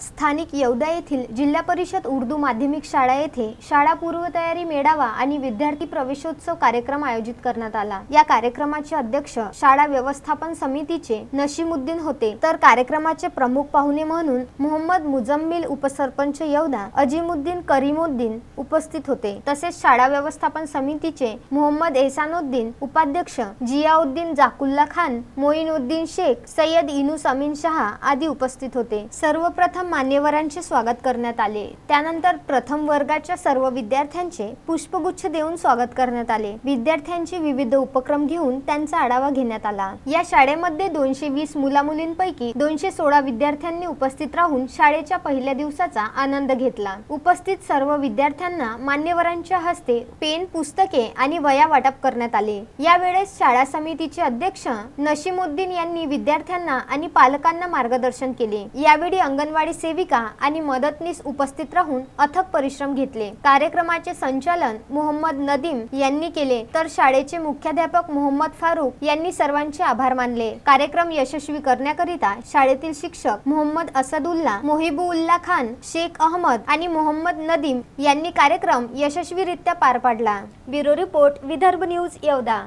स्थानिक येवदा येथील जिल्हा परिषद उर्दू माध्यमिक शाळा येथे शाळा पूर्वतयारी मेळावा आणि विद्यार्थी प्रवेशोत्सव कार्यक्रम आयोजित करण्यात आला. या कार्यक्रमाचे अध्यक्ष शाळा व्यवस्थापन समितीचे नशीमुद्दीन होते. तर कार्यक्रमाचे प्रमुख पाहुणे म्हणून मोहम्मद मुजम्मिल उपसरपंच येवदा अजिमुद्दीन करीमुद्दीन उपस्थित होते. तसेच शाळा व्यवस्थापन समितीचे मोहम्मद एहसानुद्दीन उपाध्यक्ष जियाउद्दीन जाकुल्ला खान मोईनुद्दीन शेख सय्यद इनुस अमीन शहा आदी उपस्थित होते. सर्वप्रथम मान्यवरांचे स्वागत करण्यात आले. त्यानंतर प्रथम वर्गाच्या सर्व विद्यार्थ्यांचे पुष्पगुच्छ देऊन स्वागत करण्यात आले. विद्यार्थ्यांचे विविध उपक्रम घेऊन त्यांचा आढावा घेण्यात आला. या शाळेमध्ये दोनशे वीस मुलामुलींपैकी दोनशे सोळा विद्यार्थ्यांनी उपस्थित राहून शाळेच्या पहिल्या दिवसाचा आनंद घेतला. उपस्थित सर्व विद्यार्थ्यांना मान्यवरांच्या हस्ते पेन पुस्तके आणि वया वाटप करण्यात आले. यावेळेस शाळा समितीचे अध्यक्ष नशीमुद्दीन यांनी विद्यार्थ्यांना आणि पालकांना मार्गदर्शन केले. यावेळी अंगणवाडी सेविका आणि मदतनीस उपस्थित राहून अथक परिश्रम घेतले. कार्यक्रमाचे संचालन मोहम्मद नदीम यांनी केले. तर शाळेचे मुख्याध्यापक मोहम्मद फारूक यांनी सर्वांचे आभार मानले. कार्यक्रम यशस्वी करण्याकरिता शाळेतील शिक्षक मोहम्मद असदुल्ला मोहिबुल्ला खान शेख अहमद आणि मोहम्मद नदीम यांनी कार्यक्रम यशस्वीरित्या पार पाडला. Bureau report Vidarbha news Yevada.